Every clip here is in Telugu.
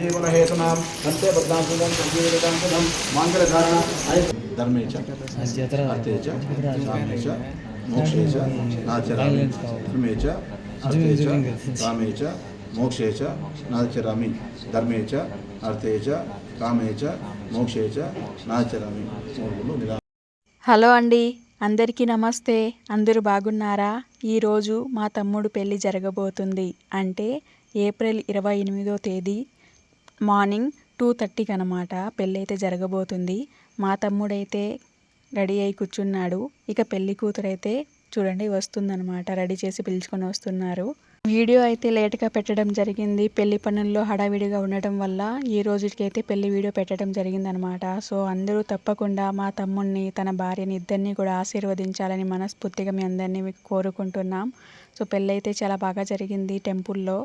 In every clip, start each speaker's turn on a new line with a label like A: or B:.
A: जीवनहेतुनां हन्ते बद्धांसुदं सञ्जीवितांसुदं माङ्गलधारण धर्मे च अर्थे च कामे च मोक्षे च नाचरामि धर्मे च अर्थे च कामे च मोक्षे च नाचरामि धर्मे च अर्थे च కామే చ మోక్షే చ నాచరామి మూడు నిదా
B: హలో అండి అందరికీ నమస్తే అందరూ బాగున్నారా ఈరోజు మా తమ్ముడు పెళ్ళి జరగబోతుంది అంటే ఏప్రిల్ ఇరవై ఎనిమిదో తేదీ మార్నింగ్ టూ థర్టీకి అనమాట పెళ్ళైతే జరగబోతుంది. మా తమ్ముడైతే రెడీ అయి కూర్చున్నాడు. ఇక పెళ్ళి కూతురైతే చూడండి వస్తుందనమాట. రెడీ చేసి పిలుచుకొని వస్తున్నారు. వీడియో అయితే లేట్గా పెట్టడం జరిగింది. పెళ్ళి పనుల్లో హడావిడిగా ఉండటం వల్ల ఈ రోజుకైతే పెళ్ళి వీడియో పెట్టడం జరిగిందనమాట. సో అందరూ తప్పకుండా మా తమ్ముడిని తన భార్యని ఇద్దరిని కూడా ఆశీర్వదించాలని మనస్ఫూర్తిగా మీ అందరినీ కోరుకుంటున్నాం. సో పెళ్ళి అయితే చాలా బాగా జరిగింది టెంపుల్లో.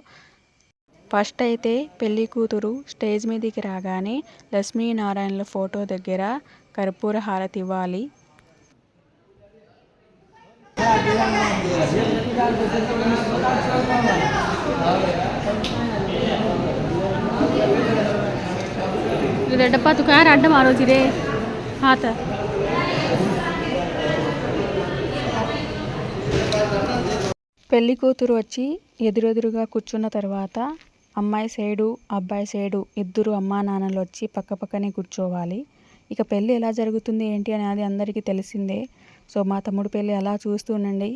B: ఫస్ట్ అయితే పెళ్ళికూతురు స్టేజ్ మీదకి రాగానే లక్ష్మీనారాయణల ఫోటో దగ్గర కర్పూర హారతి ఇవ్వాలి.
C: రెడ్డ పతుక రెడ్డ
B: హాత. పెళ్ళికూతురు వచ్చి ఎదురెదురుగా కూర్చున్న తర్వాత అమ్మాయి సైడు అబ్బాయి సైడు ఇద్దరు అమ్మా నాన్నలు వచ్చి పక్క పక్కనే కూర్చోవాలి. ఇక పెళ్ళి ఎలా జరుగుతుంది ఏంటి అనేది అందరికీ తెలిసిందే. సో మా తమ్ముడు పెళ్ళి అలా చూస్తూ ఉండండి.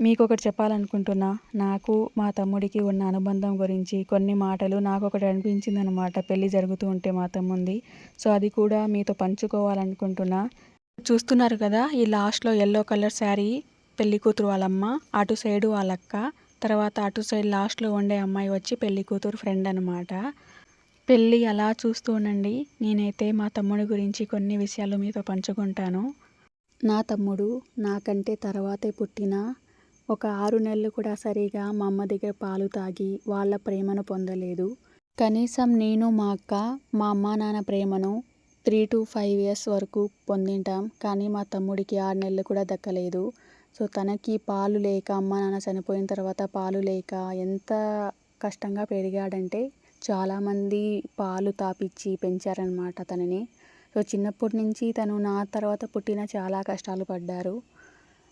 B: మీకు ఒకటి చెప్పాలనుకుంటున్నా. నాకు మా తమ్ముడికి ఉన్న అనుబంధం గురించి కొన్ని మాటలు నాకు ఒకటి అనిపించింది అనమాట పెళ్ళి జరుగుతూ ఉంటే మా తమ్ముంది సో అది కూడా మీతో పంచుకోవాలనుకుంటున్నా. చూస్తున్నారు కదా ఈ లాస్ట్లో ఎల్లో కలర్ శారీ పెళ్ళికూతురు వాళ్ళమ్మ అటు సైడు వాళ్ళక్క తర్వాత అటు సైడ్ లాస్ట్లో ఉండే అమ్మాయి వచ్చి పెళ్ళి కూతురు ఫ్రెండ్ అనమాట పెళ్ళి అలా చూస్తూ ఉండండి నేనైతే మా తమ్ముడి గురించి కొన్ని విషయాలు మీతో పంచుకుంటాను. నా తమ్ముడు నాకంటే తర్వాతే పుట్టిన ఒక ఆరు నెలలు కూడా సరిగా మా అమ్మ దగ్గర పాలు తాగి వాళ్ళ ప్రేమను పొందలేదు. కనీసం నేను మా అక్క మా అమ్మ నాన్న ప్రేమను త్రీ టు ఫైవ్ ఇయర్స్ వరకు పొందింటాం. కానీ మా తమ్ముడికి ఆరు నెలలు కూడా దక్కలేదు. సో తనకి పాలు లేక అమ్మ నాన్న చనిపోయిన తర్వాత పాలు లేక ఎంత కష్టంగా పెరిగాడంటే చాలామంది పాలు తాపిచ్చి పెంచారనమాట తనని. సో చిన్నప్పటి నుంచి తను నా తర్వాత పుట్టిన చాలా కష్టాలు పడ్డారు.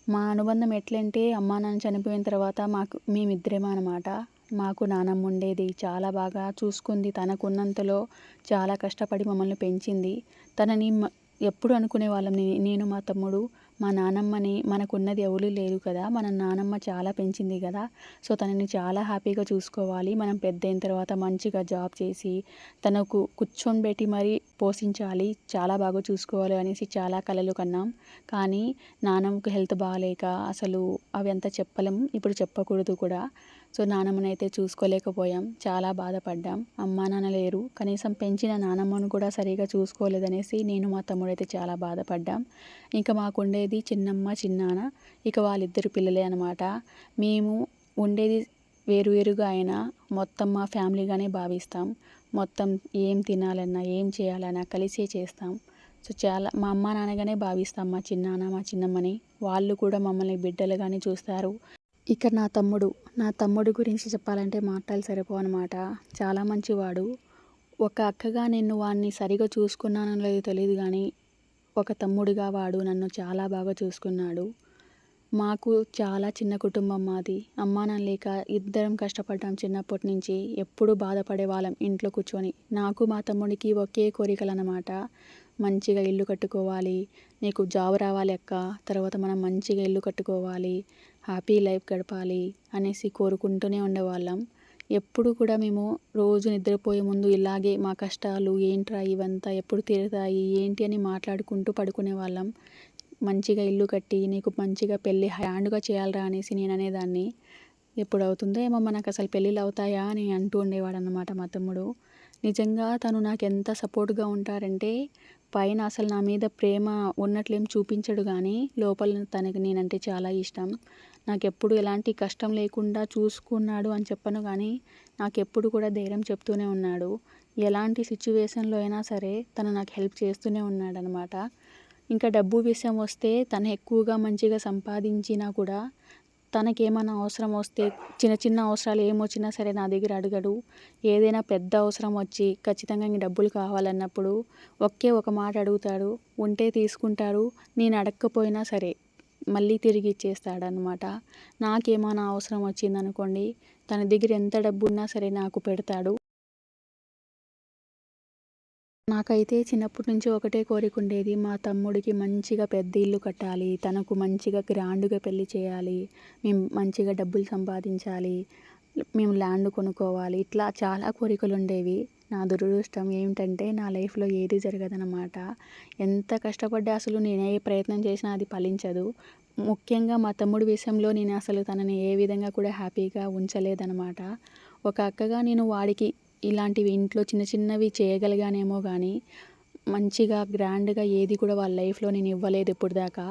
B: మా అనుబంధం ఎట్లంటే అమ్మ నాన్న చనిపోయిన తర్వాత మాకు మేమిద్దరేమో అనమాట. మాకు నానమ్మ ఉండేది చాలా బాగా చూసుకుంది తనకున్నంతలో చాలా కష్టపడి మమ్మల్ని పెంచింది. తనని ఎప్పుడు అనుకునే వాళ్ళం నేను మా తమ్ముడు మా నానమ్మని మనకున్నది ఎవరు లేరు కదా మన నానమ్మ చాలా పెంచింది కదా సో తనని చాలా హ్యాపీగా చూసుకోవాలి. మనం పెద్ద అయిన తర్వాత మంచిగా జాబ్ చేసి తనకు కూర్చొని పెట్టి మరీ పోషించాలి చాలా బాగా చూసుకోవాలి అనేసి చాలా కలలు కన్నాం. కానీ నానమ్మకు హెల్త్ బాగాలేక అసలు అవి అంతా చెప్పలేం ఇప్పుడు చెప్పకూడదు కూడా. సో నానమ్మనైతే చూసుకోలేకపోయాం. చాలా బాధపడ్డాం. అమ్మా నాన్న లేరు. కనీసం పెంచిన నానమ్మను కూడా సరిగా చూసుకోలేదనేసి నేను మా తమ్ముడైతే చాలా బాధపడ్డాం. ఇంకా మాకు ఉండేది చిన్నమ్మ చిన్నాన్న ఇక వాళ్ళిద్దరు పిల్లలే అనమాట మేము ఉండేది వేరువేరుగా అయినా మొత్తం మా ఫ్యామిలీగానే భావిస్తాం. మొత్తం ఏం తినాలన్నా ఏం చేయాలన్నా కలిసే చేస్తాం. సో చాలా మా అమ్మ నాన్నగానే భావిస్తాం మా చిన్నాన్న మా చిన్నమ్మని. వాళ్ళు కూడా మమ్మల్ని బిడ్డలుగానే చూస్తారు. ఇక నా తమ్ముడు నా తమ్ముడు గురించి చెప్పాలంటే మాటలు సరిపోవు అనమాట చాలా మంచివాడు. ఒక అక్కగా నేను వాడిని సరిగా చూసుకున్నానో లేదో తెలియదు కానీ ఒక తమ్ముడిగా వాడు నన్ను చాలా బాగా చూసుకున్నాడు. మాకు చాలా చిన్న కుటుంబం మాది. అమ్మా లేక ఇద్దరం కష్టపడ్డాం చిన్నప్పటి నుంచి. ఎప్పుడు బాధపడే వాళ్ళం ఇంట్లో కూర్చొని. నాకు మా తమ్ముడికి ఒకే కోరికలు అన్నమాట మంచిగా ఇల్లు కట్టుకోవాలి. నీకు జాబ్ రావాలి అక్క. తర్వాత మనం మంచిగా ఇల్లు కట్టుకోవాలి. హ్యాపీ లైఫ్ గడపాలి అనేసి కోరుకుంటూనే ఉండేవాళ్ళం. ఎప్పుడు కూడా మేము రోజు నిద్రపోయే ముందు ఇలాగే మా కష్టాలు ఏంట్రా ఇవంతా ఎప్పుడు తీరుతాయి ఏంటి అని మాట్లాడుకుంటూ పడుకునే వాళ్ళం మంచిగా ఇల్లు కట్టి నీకు మంచిగా పెళ్ళి హ్యాండ్గా చేయాలరా అనేసి నేను అనేదాన్ని. ఎప్పుడు అవుతుందో ఏమో మనకు అసలు పెళ్ళిళ్ళు అవుతాయా అని అంటూ ఉండేవాడు అన్నమాట మా తమ్ముడు. నిజంగా తను నాకు ఎంత సపోర్ట్గా ఉంటారంటే పైన అసలు నా మీద ప్రేమ ఉన్నట్లేం చూపించడు కానీ లోపల తనకి నేనంటే చాలా ఇష్టం. నాకు ఎప్పుడు ఎలాంటి కష్టం లేకుండా చూసుకున్నాడు అని చెప్పను కానీ నాకు ఎప్పుడు కూడా ధైర్యం చెప్తూనే ఉన్నాడు. ఎలాంటి సిచ్యువేషన్లో అయినా సరే తను నాకు హెల్ప్ చేస్తూనే ఉన్నాడనమాట. ఇంకా డబ్బు విషయం వస్తే తను ఎక్కువగా మంచిగా సంపాదించినా కూడా తనకేమైనా అవసరం వస్తే చిన్న చిన్న అవసరాలు ఏమొచ్చినా సరే నా దగ్గర అడగడు. ఏదైనా పెద్ద అవసరం వచ్చి ఖచ్చితంగా ఇంక డబ్బులు కావాలన్నప్పుడు ఒకే ఒక మాట అడుగుతాడు. ఉంటే తీసుకుంటాడు నేను అడగకపోయినా సరే. మళ్ళీ తిరిగి ఇచ్చేస్తాడనమాట నాకేమైనా అవసరం వచ్చిందనుకోండి తన దగ్గర ఎంత డబ్బు ఉన్నా సరే నాకు పెడతాడు. నాకైతే చిన్నప్పటి నుంచి ఒకటే కోరిక ఉండేది మా తమ్ముడికి మంచిగా పెద్ద ఇల్లు కట్టాలి తనకు మంచిగా గ్రాండ్గా పెళ్ళి చేయాలి మేము మంచిగా డబ్బులు సంపాదించాలి మేము ల్యాండ్ కొనుక్కోవాలి ఇట్లా చాలా కోరికలు ఉండేవి. నా దురదృష్టం ఏమిటంటే నా లైఫ్లో ఏది జరగదనమాట ఎంత కష్టపడ్డా అసలు నేను ఏ ప్రయత్నం చేసినా అది ఫలించదు. ముఖ్యంగా మా తమ్ముడి విషయంలో నేను అసలు తనని ఏ విధంగా కూడా హ్యాపీగా ఉంచలేదనమాట ఒక అక్కగా నేను వాడికి ఇలాంటివి ఇంట్లో చిన్న చిన్నవి చేయగలిగానేమో కానీ మంచిగా గ్రాండ్గా ఏది కూడా వాళ్ళ లైఫ్లో నేను ఇవ్వలేదు ఇప్పుడు దాకా.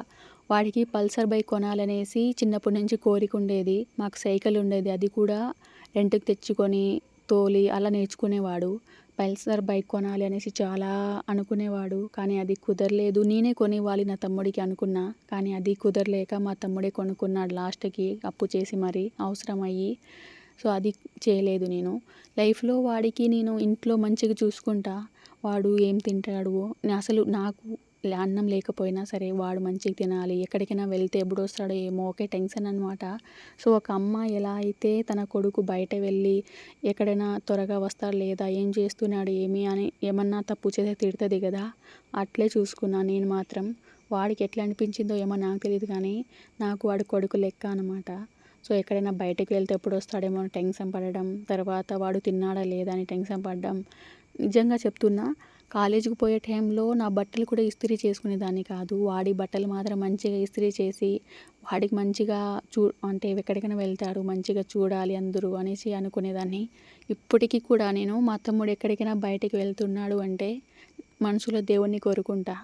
B: వాడికి పల్సర్ బైక్ కొనాలనేసి చిన్నప్పటి నుంచి కోరిక ఉండేది మాకు సైకిల్ ఉండేది అది కూడా రెంట్కి తెచ్చుకొని తోలి అలా నేర్చుకునేవాడు. పల్సర్ బైక్ కొనాలి అనేసి చాలా అనుకునేవాడు. కానీ అది కుదరలేదు. నేనే కొనివ్వాలి నా తమ్ముడికి అనుకున్నా. కానీ అది కుదరలేక మా తమ్ముడే కొనుక్కున్నాడు లాస్ట్కి అప్పు చేసి మరి అవసరమయ్యి. సో అది చేయలేదు నేను. లైఫ్లో వాడికి నేను ఇంట్లో మంచిగా చూసుకుంటా. వాడు ఏం తింటాడు అసలు నాకు అన్నం లేకపోయినా సరే వాడు మంచిగా తినాలి. ఎక్కడికైనా వెళ్తే ఎప్పుడు వస్తాడో ఏమో ఒకే టెన్షన్ అనమాట సో ఒక అమ్మ ఎలా అయితే తన కొడుకు బయట వెళ్ళి ఎక్కడైనా త్వరగా వస్తాడు లేదా ఏం చేస్తున్నాడు ఏమి అని ఏమన్నా తప్పు చేస్తే తిడుతుంది కదా? అట్లే చూసుకున్నాను నేను మాత్రం. వాడికి ఎట్లా అనిపించిందో ఏమో నాకు తెలియదు కానీ నాకు వాడి కొడుకు లెక్క అనమాట సో ఎక్కడైనా బయటకు వెళ్తే ఎప్పుడు వస్తాడేమో టెన్షన్ పడడం తర్వాత వాడు తిన్నాడా లేదా అని టెన్షన్ పడడం. నిజంగా చెప్తున్నా కాలేజీకి పోయే టైంలో నా బట్టలు కూడా ఇస్త్రీ చేసుకునేదాన్ని కాదు. వాడి బట్టలు మాత్రం మంచిగా ఇస్త్రీ చేసి వాడికి మంచిగా చూ అంటే ఎక్కడికైనా వెళ్తాడు మంచిగా చూడాలి అందరూ అనేసి అనుకునేదాన్ని. ఇప్పటికీ కూడా నేను మా తమ్ముడు ఎక్కడికైనా బయటికి వెళ్తున్నాడు అంటే మనసులో దేవుణ్ణి కోరుకుంటా.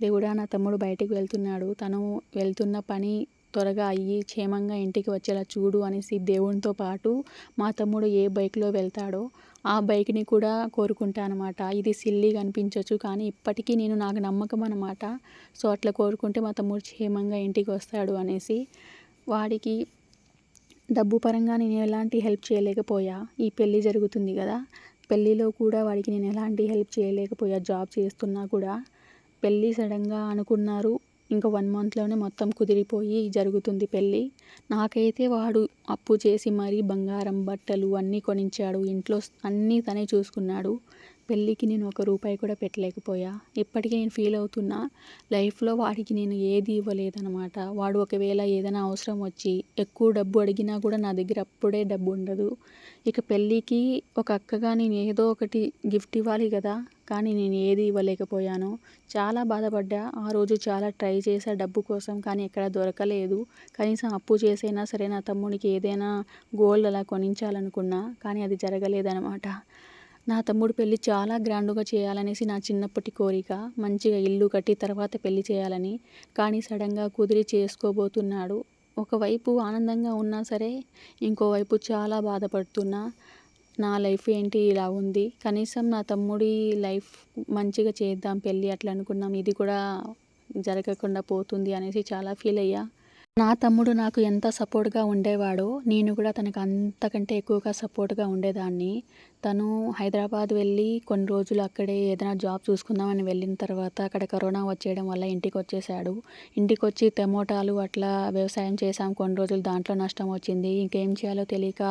B: దేవుడా నా తమ్ముడు బయటికి వెళ్తున్నాడు. తను వెళ్తున్న పని త్వరగా అయ్యి క్షేమంగా ఇంటికి వచ్చేలా చూడు అనేసి దేవునితో పాటు మా తమ్ముడు ఏ బైక్లో వెళ్తాడో ఆ బైక్ని కూడా కోరుకుంటా అనమాట ఇది సిల్లీగా అనిపించవచ్చు కానీ ఇప్పటికీ నేను నాకు నమ్మకం అనమాట సో అట్లా కోరుకుంటే మా తమ్ముడు క్షేమంగా ఇంటికి వస్తాడు అనేసి వాడికి డబ్బు పరంగా నేను ఎలాంటి హెల్ప్ చేయలేకపోయా. ఈ పెళ్ళి జరుగుతుంది కదా. పెళ్ళిలో కూడా వాడికి నేను ఎలాంటి హెల్ప్ చేయలేకపోయా. జాబ్ చేస్తున్నా కూడా. పెళ్ళి సడన్గా అనుకున్నారు. ఇంకా వన్ మంత్లోనే మొత్తం కుదిరిపోయి జరుగుతుంది పెళ్ళి. నాకైతే వాడు అప్పు చేసి మరీ బంగారం బట్టలు అన్నీ కొనించాడు ఇంట్లో అన్నీ తనే చూసుకున్నాడు. పెళ్ళికి నేను ఒక రూపాయి కూడా పెట్టలేకపోయా. ఇప్పటికీ నేను ఫీల్ అవుతున్నా లైఫ్లో వాడికి నేను ఏది ఇవ్వలేదనమాట వాడు ఒకవేళ ఏదైనా అవసరం వచ్చి ఎక్కువ డబ్బు అడిగినా కూడా నా దగ్గర అప్పుడే డబ్బు ఉండదు. ఇక పెళ్ళికి ఒక అక్కగా నేను ఏదో ఒకటి గిఫ్ట్ ఇవ్వాలి కదా కానీ నేను ఏది ఇవ్వలేకపోయాను చాలా బాధపడ్డా. ఆ రోజు చాలా ట్రై చేసా డబ్బు కోసం కానీ ఎక్కడ దొరకలేదు. కనీసం అప్పు చేసైనా సరే నా తమ్మునికి ఏదైనా గోల్డ్ అలా కొనించాలనుకున్నా కానీ అది జరగలేదనమాట నా తమ్ముడు పెళ్ళి చాలా గ్రాండ్గా చేయాలనేసి నా చిన్నప్పటి కోరిక. మంచిగా ఇల్లు కట్టి తర్వాత పెళ్ళి చేయాలని కానీ సడన్గా కుదిరి చేసుకోబోతున్నాడు. ఒకవైపు ఆనందంగా ఉన్నా సరే ఇంకోవైపు చాలా బాధపడుతున్నా. నా లైఫ్ ఏంటి ఇలా ఉంది. కనీసం నా తమ్ముడి లైఫ్ మంచిగా చేద్దాం పెళ్ళి అట్లా అనుకున్నాం ఇది కూడా జరగకుండా పోతుంది అనేసి చాలా ఫీల్ అయ్యా. నా తమ్ముడు నాకు ఎంత సపోర్ట్గా ఉండేవాడో నేను కూడా తనకు అంతకంటే ఎక్కువగా సపోర్ట్గా ఉండేదాన్ని. తను హైదరాబాద్ వెళ్ళి కొన్ని రోజులు అక్కడే ఏదైనా జాబ్ చూసుకుందామని వెళ్ళిన తర్వాత అక్కడ కరోనా వచ్చేయడం వల్ల ఇంటికి వచ్చేసాడు ఇంటికి వచ్చి టమోటాలు అట్లా వ్యవసాయం చేసాం కొన్ని రోజులు దాంట్లో నష్టం వచ్చింది. ఇంకేం చేయాలో తెలియక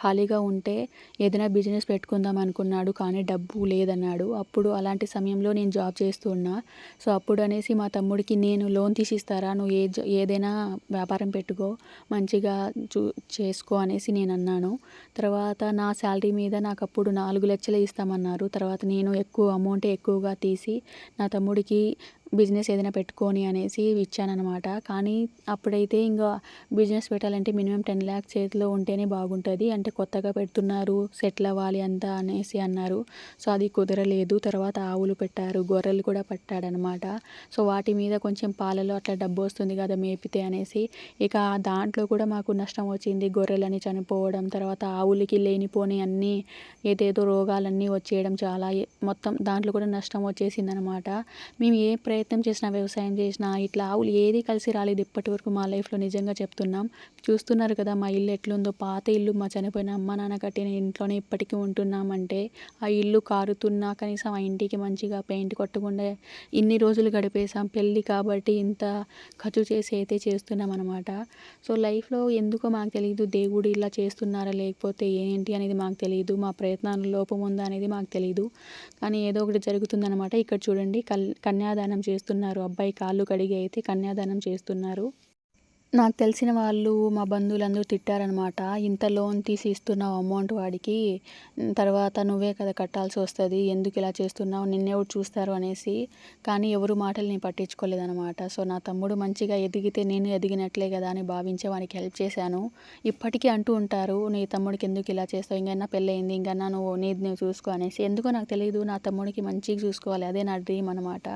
B: ఖాళీగా ఉంటే ఏదైనా బిజినెస్ పెట్టుకుందాం అనుకున్నాడు కానీ డబ్బు లేదన్నాడు. అప్పుడు అలాంటి సమయంలో నేను జాబ్ చేస్తున్నా సో అప్పుడు అనేసి మా తమ్ముడికి నేను లోన్ తీసిస్తారా? నువ్వు ఏ ఏదైనా వ్యాపారం పెట్టుకో మంచిగా చూ చేసుకో అనేసి నేను అన్నాను. తర్వాత నా శాలరీ మీద నాకు అప్పుడు నాలుగు లక్షలు ఇస్తామన్నారు. తర్వాత నేను ఎక్కువ అమౌంట్ ఎక్కువగా తీసి నా తమ్ముడికి బిజినెస్ ఏదైనా పెట్టుకొని అనేసి ఇచ్చాననమాట కానీ అప్పుడైతే ఇంకా బిజినెస్ పెట్టాలంటే మినిమం టెన్ ల్యాక్స్ చేతిలో ఉంటేనే బాగుంటుంది. అంటే కొత్తగా పెడుతున్నారు సెటిల్ అవ్వాలి అంతా అనేసి అన్నారు. సో అది కుదరలేదు. తర్వాత ఆవులు పెట్టారు గొర్రెలు కూడా పట్టాడనమాట సో వాటి మీద కొంచెం పాలలో అట్లా డబ్బు వస్తుంది కదా మేపితే అనేసి. ఇక దాంట్లో కూడా మాకు నష్టం వచ్చింది. గొర్రెలని చనిపోవడం తర్వాత ఆవులకి లేనిపోని అన్నీ ఏదేదో రోగాలన్నీ వచ్చేయడం చాలా మొత్తం దాంట్లో కూడా నష్టం వచ్చేసింది అనమాట మేము ఏ ప్రయత్నం ప్రయత్నం చేసినా వ్యవసాయం చేసినా ఇట్లా ఆవులు ఏది కలిసి రాలేదు ఇప్పటి వరకు మా లైఫ్లో నిజంగా చెప్తున్నాం. చూస్తున్నారు కదా మా ఇల్లు ఎట్లుందో పాత ఇల్లు మా చనిపోయిన అమ్మ నాన్న కట్టిన ఇంట్లోనే ఇప్పటికీ ఉంటున్నామంటే ఆ ఇల్లు కారుతున్నా కనీసం ఆ ఇంటికి మంచిగా పెయింట్ కొట్టకుండా ఇన్ని రోజులు గడిపేసాం పెళ్ళి కాబట్టి ఇంత ఖర్చు చేసి అయితే చేస్తున్నాం అనమాట సో లైఫ్లో ఎందుకో మాకు తెలియదు దేవుడు ఇలా చేస్తున్నారా లేకపోతే ఏంటి అనేది మాకు తెలియదు మా ప్రయత్నాల లోపం ఉందా అనేది మాకు తెలియదు కానీ ఏదో ఒకటి జరుగుతుందన్నమాట. ఇక్కడ చూడండి కల్ కన్యాదానం చేస్తున్నారు. అబ్బాయి కాళ్ళు కడిగి అయితే కన్యాదానం చేస్తున్నారు. నాకు తెలిసిన వాళ్ళు మా బంధువులందరూ తిట్టారనమాట ఇంత లోన్ తీసి ఇస్తున్నావు అమౌంట్ వాడికి తర్వాత నువ్వే కదా కట్టాల్సి వస్తుంది ఎందుకు ఇలా చేస్తున్నావు నిన్నెవరు చూస్తారు అనేసి. కానీ ఎవరు మాటలు నేను పట్టించుకోలేదనమాట సో నా తమ్ముడు మంచిగా ఎదిగితే నేను ఎదిగినట్లే కదా అని భావించే వానికి హెల్ప్ చేశాను. ఇప్పటికీ అంటూ ఉంటారు నీ తమ్ముడికి ఎందుకు ఇలా చేస్తావు ఇంకన్నా పెళ్ళయింది ఇంకన్నా నువ్వు నీది నువ్వు చూసుకో అనేసి. ఎందుకో నాకు తెలియదు నా తమ్ముడికి మంచిగా చూసుకోవాలి అదే నా డ్రీమ్ అనమాట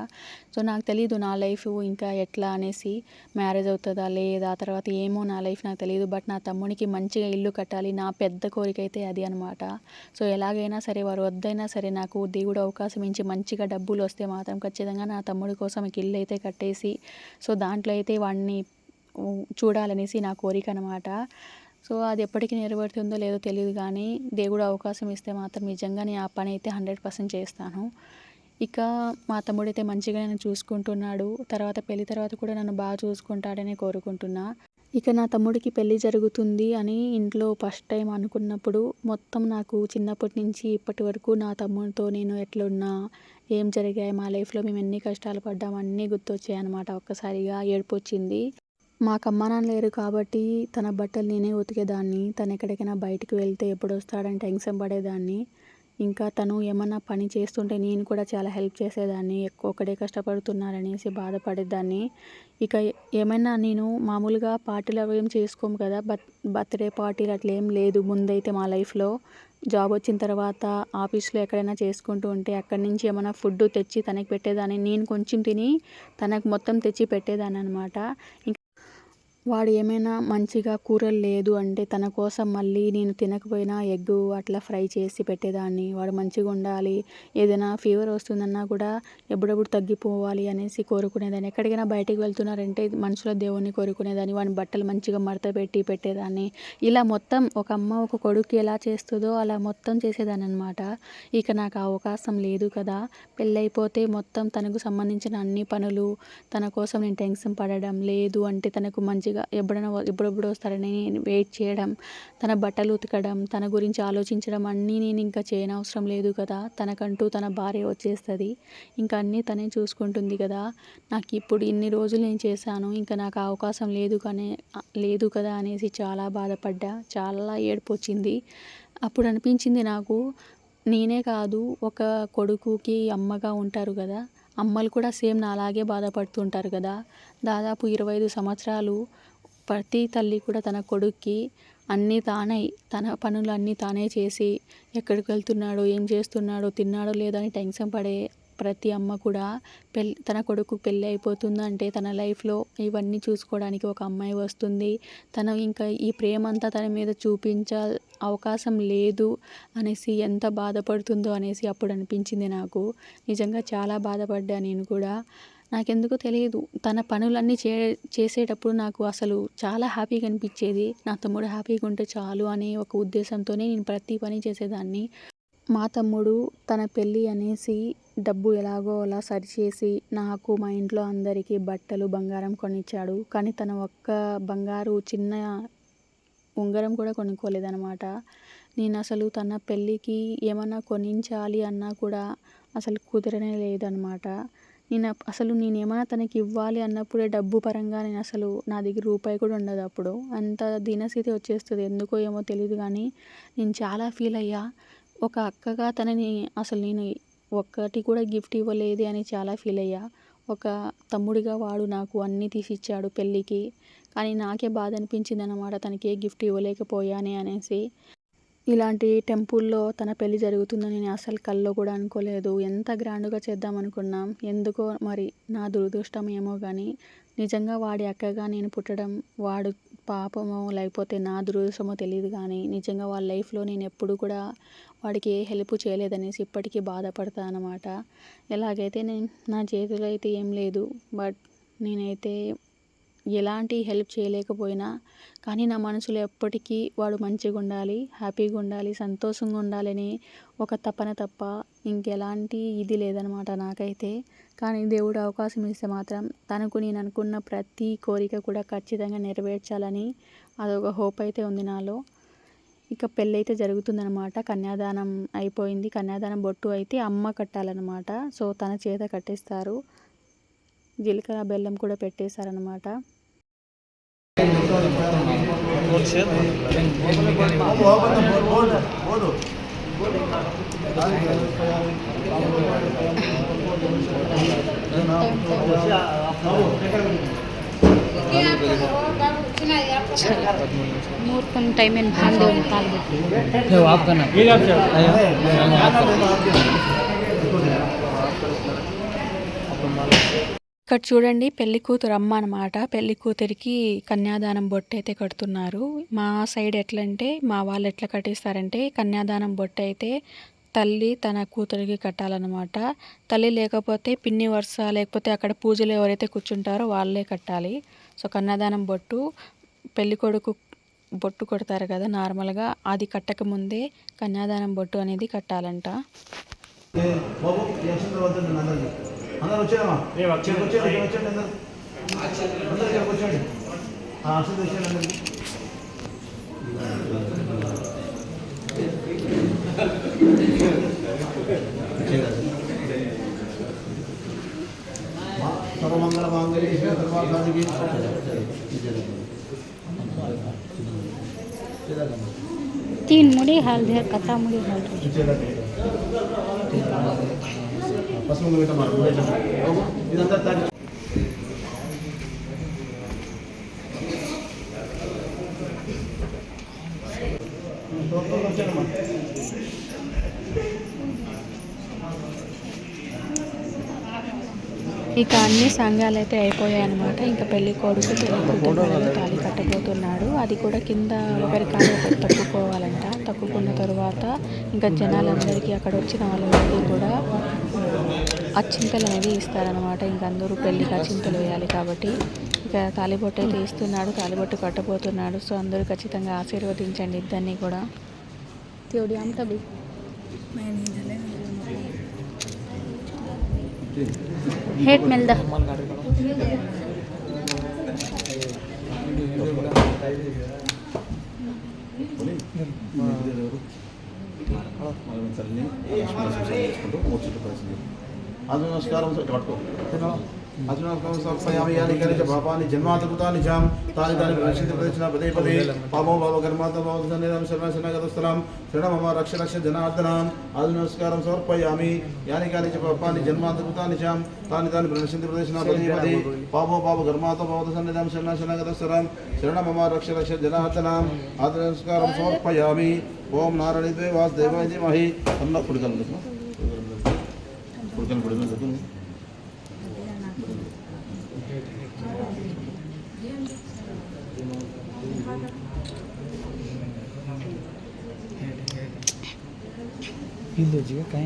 B: సో నాకు తెలియదు నా లైఫ్ ఇంకా ఎట్లా అనేసి. మ్యారేజ్ అవుతుందా లేదా ఆ తర్వాత ఏమో నా లైఫ్ నాకు తెలియదు బట్ నా తమ్మునికి మంచిగా ఇల్లు కట్టాలి నా పెద్ద కోరిక అయితే అది అనమాట సో ఎలాగైనా సరే వారు వద్దైనా సరే నాకు దేవుడు అవకాశం ఇచ్చి మంచిగా డబ్బులు వస్తే మాత్రం ఖచ్చితంగా నా తమ్ముడి కోసం ఒక ఇల్లు అయితే కట్టేసి సో దాంట్లో అయితే వాడిని చూడాలనేసి నా కోరిక అనమాట సో అది ఎప్పటికీ నెరవేరుతుందో లేదో తెలియదు కానీ దేవుడు అవకాశం ఇస్తే మాత్రం నిజంగా నేను ఆ పని అయితే హండ్రెడ్ పర్సెంట్ చేస్తాను. ఇక మా తమ్ముడైతే మంచిగా నన్ను చూసుకుంటున్నాడు. తర్వాత పెళ్ళి తర్వాత కూడా నన్ను బాగా చూసుకుంటాడని కోరుకుంటున్నా. ఇక నా తమ్ముడికి పెళ్ళి జరుగుతుంది అని ఇంట్లో ఫస్ట్ టైం అనుకున్నప్పుడు మొత్తం నాకు చిన్నప్పటి నుంచి ఇప్పటి వరకు నా తమ్ముడితో నేను ఎట్లున్నా ఏం జరిగాయి మా లైఫ్లో మేము ఎన్ని కష్టాలు పడ్డాం అన్నీ గుర్తొచ్చాయి అనమాట ఒక్కసారిగా ఏడుపు వచ్చింది మాకు అమ్మ నాన్న లేరు కాబట్టి తన బట్టలు నేనే ఉతికేదాన్ని. తను ఎక్కడికైనా బయటికి వెళ్తే ఎప్పుడు వస్తాడని టెన్షన్ పడేదాన్ని. ఇంకా తను ఏమన్నా పని చేస్తుంటే నేను కూడా చాలా హెల్ప్ చేసేదాన్ని ఎక్కువ ఒకడే కష్టపడుతున్నారనేసి బాధపడేదాన్ని. ఇక ఏమైనా నేను మామూలుగా పార్టీలు అవి ఏం చేసుకోము కదా బర్త్ బర్త్డే పార్టీలు అట్లా ఏం లేదు ముందైతే మా లైఫ్లో. జాబ్ వచ్చిన తర్వాత ఆఫీస్లో ఎక్కడైనా చేసుకుంటూ ఉంటే అక్కడి నుంచి ఏమైనా ఫుడ్ తెచ్చి తనకి పెట్టేదాన్ని. నేను కొంచెం తిని తనకు మొత్తం తెచ్చి పెట్టేదాన్ని అనమాట ఇంకా వాడు ఏమైనా మంచిగా కూరలు లేదు అంటే తన కోసం మళ్ళీ నేను తినకపోయినా ఎగ్ అట్లా ఫ్రై చేసి పెట్టేదాన్ని. వాడు మంచిగా ఉండాలి. ఏదైనా ఫీవర్ వస్తుందన్నా కూడా ఎప్పుడెప్పుడు తగ్గిపోవాలి అనేసి కోరుకునేదాన్ని. ఎక్కడికైనా బయటికి వెళ్తున్నారంటే మనుషుల దేవుణ్ణి కోరుకునేదాన్ని. వాడిని బట్టలు మంచిగా మడత పెట్టి పెట్టేదాన్ని. ఇలా మొత్తం ఒక అమ్మ ఒక కొడుకు ఎలా చేస్తుందో అలా మొత్తం చేసేదాన్ని అనమాట ఇక నాకు అవకాశం లేదు కదా. పెళ్ళైపోతే మొత్తం తనకు సంబంధించిన అన్ని పనులు తన కోసం నేను టెన్షన్ పడడం లేదు అంటే తనకు మంచిగా ఎప్పుడైనా ఎప్పుడెప్పుడు వస్తారని నేను వెయిట్ చేయడం తన బట్టలు ఉతకడం తన గురించి ఆలోచించడం అన్నీ నేను ఇంకా చేయనవసరం లేదు కదా. తనకంటూ తన భార్య వచ్చేస్తుంది. ఇంకా అన్నీ తనే చూసుకుంటుంది కదా. నాకు ఇప్పుడు ఇన్ని రోజులు నేను చేశాను ఇంకా నాకు అవకాశం లేదు కానీ లేదు కదా అనేసి చాలా బాధపడ్డా. చాలా ఏడుపు వచ్చింది అప్పుడు అనిపించింది నాకు నేనే కాదు ఒక కొడుకుకి అమ్మగా ఉంటారు కదా. అమ్మలు కూడా సేమ్ నాలాగే బాధపడుతుంటారు కదా. దాదాపు ఇరవై ఐదు సంవత్సరాలు ప్రతి తల్లి కూడా తన కొడుక్కి అన్నీ తానే తన పనులు అన్నీ తానే చేసి ఎక్కడికి వెళ్తున్నాడో ఏం చేస్తున్నాడో తిన్నాడో లేదో అని టెన్షన్ పడే ప్రతి అమ్మ కూడా పెళ్ళి తన కొడుకు పెళ్ళి అయిపోతుందంటే తన లైఫ్లో ఇవన్నీ చూసుకోవడానికి ఒక అమ్మాయి వస్తుంది. తను ఇంకా ఈ ప్రేమ అంతా తన మీద చూపించ అవకాశం లేదు అనేసి ఎంత బాధపడుతుందో అనేసి అప్పుడు అనిపించింది నాకు. నిజంగా చాలా బాధపడ్డా నేను కూడా. నాకెందుకో తెలియదు. తన పనులన్నీ చే చేసేటప్పుడు నాకు అసలు చాలా హ్యాపీగా అనిపించేది. నా తమ్ముడు హ్యాపీగా ఉంటే చాలు అనే ఒక ఉద్దేశంతోనే నేను ప్రతి పని చేసేదాన్ని. మా తమ్ముడు తన పెళ్ళి అనేసి డబ్బు ఎలాగో అలా సరిచేసి నాకు మా ఇంట్లో అందరికీ బట్టలు బంగారం కొనిచ్చాడు. కానీ తన ఒక్క బంగారు చిన్న ఉంగరం కూడా కొనుక్కోలేదనమాట నేను అసలు తన పెళ్ళికి ఏమన్నా కొనించాలి అన్నా కూడా అసలు కుదరనే లేదనమాట నేను అసలు నేను ఏమైనా తనకి ఇవ్వాలి అన్నప్పుడే డబ్బు పరంగా నేను అసలు నా దగ్గర రూపాయి కూడా ఉండదు అప్పుడు. అంత దీనస్థితి వచ్చేస్తుంది. ఎందుకో ఏమో తెలియదు కానీ నేను చాలా ఫీల్ అయ్యా. ఒక అక్కగా తనని అసలు నేను ఒక్కటి కూడా గిఫ్ట్ ఇవ్వలేదే అని చాలా ఫీల్ అయ్యా. ఒక తమ్ముడిగా వాడు నాకు అన్నీ తీసిచ్చాడు పెళ్ళికి. కానీ నాకే బాధ అనిపించింది అనమాట తనకి ఏ గిఫ్ట్ ఇవ్వలేకపోయానే అనేసి. ఇలాంటి టెంపుల్లో తన పెళ్ళి జరుగుతుందని నేను అసలు కల్లో కూడా అనుకోలేదు. ఎంత గ్రాండ్గా చేద్దాం అనుకున్నాం ఎందుకో మరి నా దురదృష్టం ఏమో కానీ నిజంగా వాడి అక్కగా నేను పుట్టడం వాడు పాపమో లేకపోతే నా దురదృష్టమో తెలియదు కానీ నిజంగా వాళ్ళ లైఫ్లో నేను ఎప్పుడు కూడా వాడికి ఏ హెల్ప్ చేయలేదనేసి ఇప్పటికీ బాధపడతా అనమాట ఎలాగైతే నేను నా చేతిలో అయితే ఏం లేదు బట్ నేనైతే ఎలాంటి హెల్ప్ చేయలేకపోయినా కానీ నా మనసులో ఎప్పటికీ వాడు మంచిగా ఉండాలి హ్యాపీగా ఉండాలి సంతోషంగా ఉండాలని ఒక తపన తప్ప ఇంకెలాంటి ఇది లేదనమాట నాకైతే. కానీ దేవుడు అవకాశం ఇస్తే మాత్రం తనకు నేను అనుకున్న ప్రతి కోరిక కూడా ఖచ్చితంగా నెరవేర్చాలని అదొక హోప్ అయితే ఉంది నాలో. ఇక పెళ్ళి అయితే జరుగుతుందనమాట కన్యాదానం అయిపోయింది. కన్యాదానం బొట్టు అయితే అమ్మ కట్టాలన్నమాట. సో తన చేత కట్టేస్తారు. జీలకర్ర బెల్లం కూడా పెట్టేశారనమాట
C: ಮೂರ್ಕೊಂಡು ಟೈಮೇನು ಹಾಂಡು ಕಾಲು
B: ఇక్కడ చూడండి పెళ్ళి కూతురు అమ్మ అనమాట పెళ్ళి కూతురికి కన్యాదానం బొట్టు అయితే కడుతున్నారు. మా సైడ్ ఎట్లంటే మా వాళ్ళు ఎట్లా కట్టిస్తారంటే కన్యాదానం బొట్టు అయితే తల్లి తన కూతురికి కట్టాలన్నమాట. తల్లి లేకపోతే పిన్ని వరుస లేకపోతే అక్కడ పూజలు ఎవరైతే కూర్చుంటారో వాళ్ళే కట్టాలి. సో కన్యాదానం బొట్టు పెళ్ళి కొడుకు బొట్టు కొడతారు కదా నార్మల్గా అది కట్టక ముందే కన్యాదానం బొట్టు అనేది కట్టాలంట.
A: అందరు వచ్చారమ్మా వచ్చారు వచ్చారు వచ్చండి అందరు అందరు ఇక్కడికి వచ్చండి ఆశీర్వాద వచ్చారు అందరికి సర్వమంగళ మాంగళ్య సర్వార్థానికి
C: तीन मुड़ी हाल दे कथा मुड़ी हाल
A: పసుపు పెట్టమా ఇదంతా
B: ఇంకా అన్ని సంఘాలు అయితే అయిపోయాయి అనమాట ఇంకా పెళ్ళి కొడుకు తాళి కట్టబోతున్నాడు. అది కూడా కింద ఒకరి కాదు ఒకరు తప్పుకోవాలంట తర్వాత ఇంకా జనాలందరికీ అక్కడ వచ్చిన వాళ్ళందరికీ కూడా అచ్చింతలు అనేది ఇస్తారనమాట ఇంకా అందరూ పెళ్ళికి అచ్చింతలు వేయాలి కాబట్టి ఇక తాలిబొట్టు అయితే ఇస్తున్నాడు. తాలిబొట్టు కట్టబోతున్నాడు. సో అందరూ ఖచ్చితంగా ఆశీర్వదించండి ఇద్దరిని కూడా.
C: దేవుడి అమ్మ हेट मेलदा
A: అది నమస్కారం పట్టుకో అది నమస్కారం జాం తాని తాని రక్షిత ప్రదక్షిణ పదే పదే పాపం పాప కర్మాత పాప శరణ శరణగతస్థలం శరణ రక్ష రక్ష జనార్దనాం అది నమస్కారం సమర్పయామి యాని కలిచ పాపాని జన్మాతృతాని జాం తాని తాని ప్రదక్షిత ప్రదక్షిణ పదే పదే పాపో పాప కర్మాత పాప సన్నిధం శరణ శరణగతస్థలం శరణ రక్ష రక్ష జనార్దనాం అది నమస్కారం సమర్పయామి ఓం నారాయణ వాసుదేవాయ ధీమహి అన్న కుడికలు కుడికలు కుడికలు చదువు
D: हिल जी काय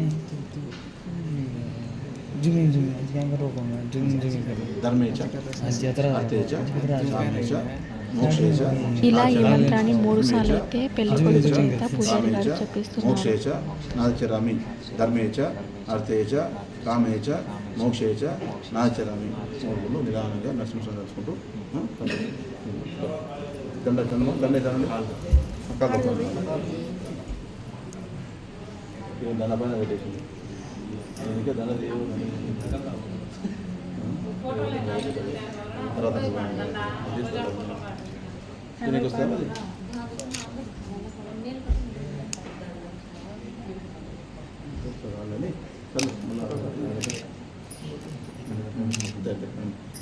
D: जुमिंग जुमिंग आज काय करू आपण जुमिंग जुमिंग करू
A: ధర్మేచ
D: आज यात्रा
A: అర్థేచ కామేచ మోక్షేచ
B: ఇలా ఈ మంత్రాన్ని మూడు సార్లు అయితే పెళ్లి కొడుకు చేత పూజారి గారు
A: కామేచ
B: చెప్పిస్తున్నారు
A: మోక్షేచ నాచరామి ధర్మేచ అర్థేచ కామేచ మోక్షేచ నాచరామి మూడు నిదానంగా నరసింహస్వామి నడుచుకుంటూ ఆ, దండ దండ దండ దండ దండ పైన పెట్టేసింది. అందుకే దండ తర్వాత దీనికి వస్తే మరి?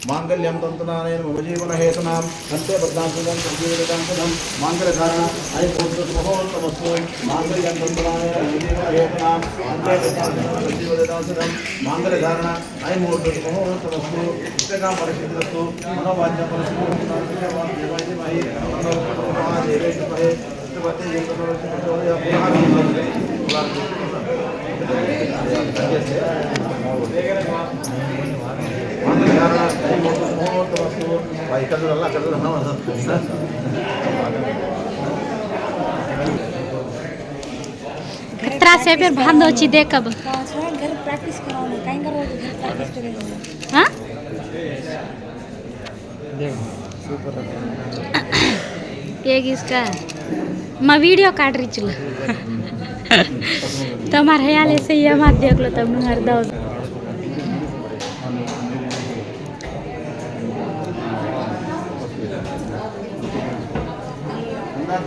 A: మాంగళ్యం తంతునాయన మమ జీవన హేతునాం అంతే బద్ధాంతం సంజీవితాంతం మాంగళ్యధారణ అయి మహోత్తమస్తు మాంగళ్యం తంతునాయన మమ జీవన హేతునాం అంతే బద్ధాంతం సంజీవితాంతం మాంగళ్యధారణ అయి మహోత్తమస్తు ఇష్టగా పరిశుద్ధస్తు మనోవాచ్య
C: खतरा से फिर भाग दो ची देख अब
E: घर प्रैक्टिस कराओ कहीं करोगे घर प्रैक्टिस करेंगे
C: हाँ
D: देखो సూపర్
C: एक इसका मैं वीडियो काट रही चलो तुम्हारे ख्याल ऐसे ही मत देख लो तब हर दो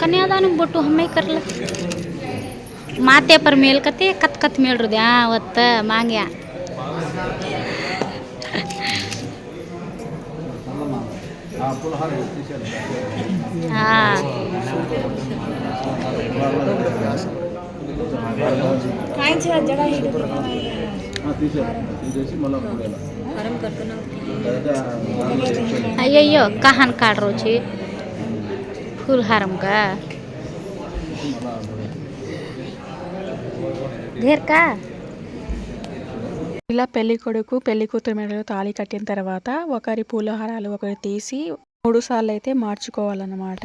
C: ಕನ್ಯಾದಾನಕ್ಕೆ ಬಿಟ್ಟು ಹಮ್ಮೈ ಕರ್ಲ. ಮಾತೆ ಪರ್ ಮೇಲ್ಕತೆ ಕತ್ ಕತ್ ಮೇಳ್ರದ ಅವತ್ತ ಮಾಂಗ್ಯ. ಹಾಂ అయ్యయ్యో కహన్ కాడ రోజు ఫుల్ హారంగా ధీర్కా
B: ఇలా పెళ్ళి కొడుకు పెళ్ళి కూతురు మెడలో తాళి కట్టిన తర్వాత ఒకరి పూలహారాలు ఒకరు తీసి మూడు సార్లు అయితే మార్చుకోవాలన్నమాట.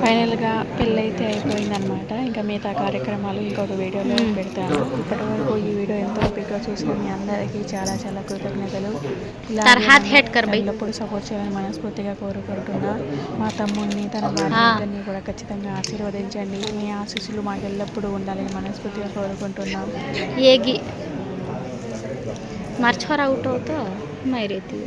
B: ఫైనల్గా పెళ్ళి అయితే అయిపోయిందనమాట ఇంకా మిగతా కార్యక్రమాలు ఇంకొక వీడియోలో పెడతాను. ఇప్పటివరకు ఈ వీడియో ఎంతో హ్యాపీగా చూసిన మీ అందరికీ చాలా చాలా కృతజ్ఞతలు. ఎప్పుడు సపోర్ట్ చేయాలని మనస్ఫూర్తిగా కోరుకుంటున్నా. మా తమ్ముడిని తన భార్యని కూడా ఖచ్చితంగా ఆశీర్వదించండి. మీ ఆశీస్సులు మాకు ఎల్లప్పుడూ ఉండాలని మనస్ఫూర్తిగా కోరుకుంటున్నాం.
C: ఏగి మర్చిపోరా అవుట్ అవుతా? మైరీతి